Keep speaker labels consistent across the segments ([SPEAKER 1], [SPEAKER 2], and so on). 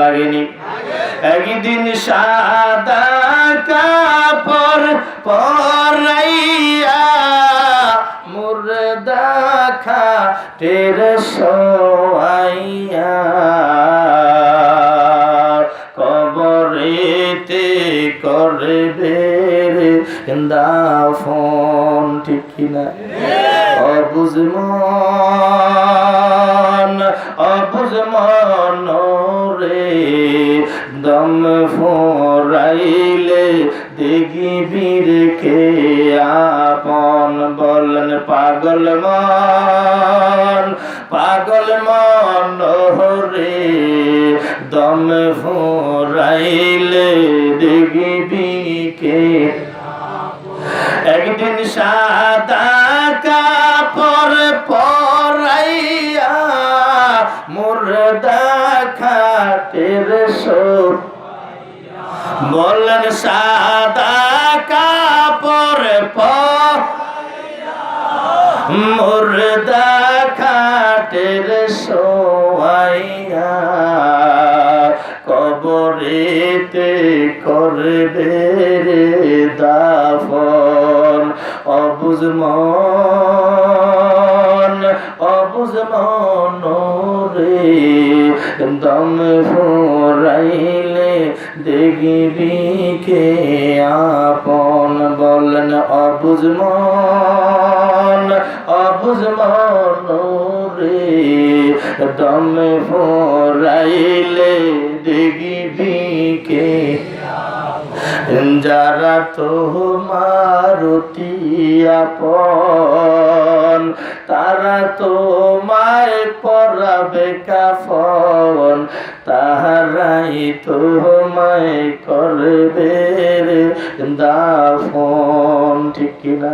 [SPEAKER 1] লাগেনি? একদিন সাদা কাপড় পরাইয়া মুর্দা খাটের সোয়াইয়া কবরেতে করবে রে দাফন ঠিক কিনা? অবুজমন ফোরাইলে দেখিবির কে আপন বলেন পাগল মন পাগল মন রে দম ফোরাইলে দেখিবি কে একদিন সাদা কাপড় পরাইয়া মুর্দা খাটের সোপ বললেন সাদা কাপড় পর মুর্দা খাটের সোয়াইয়া কবরেতে করবে রে দাফন। অবুজ মন রে দম ফুরাইলে দেখিবি কে আপন? বলেন, অবুজ মন অবুজ মন রে দম ফুরাইলে দেখিবি কে যারা তোমার আপন, তারা তোমায় পরাবে কাফন, তাহারাই তোমায় করবে দাফন। ঠিক কিনা?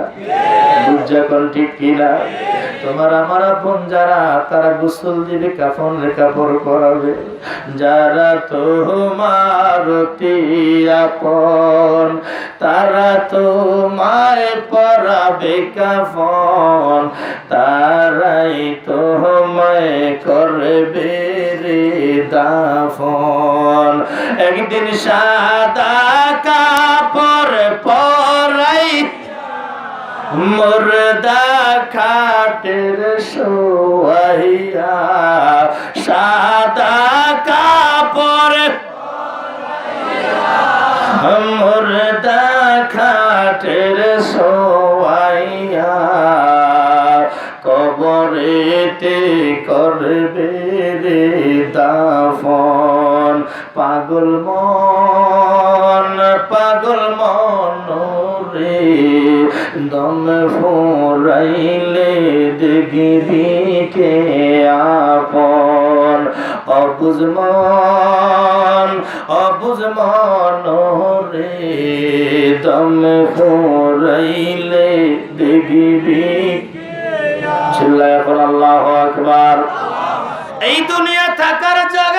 [SPEAKER 1] বুঝা কোন ঠিক কিনা? তোমার আমার আপন যারা, তারা গোসল দিবে, কাফন রে কাপড় করাবে যারা তোমার আপন, তারা তো তোমায় পরাবে কাফন। তারাই তো তোমায় করবে রে দাফন। একদিন সাদা কাপড় পরাই মুর্দা খাটের সোয়াইয়া, সাদা কাপড়। মুর্দা খাটের সোয়াইয়া, কবরেতে করবে রে দাফন। পাগল মন পাগল মন রে দম ফোরাইলে দেখিবি কে আপন। অবুজ মন অবুজ মন রে দম ফোরাইলে দেখিবি চিল্লায় এখন আল্লাহ আকবার। এই দুনিয়া থাকার জায়গা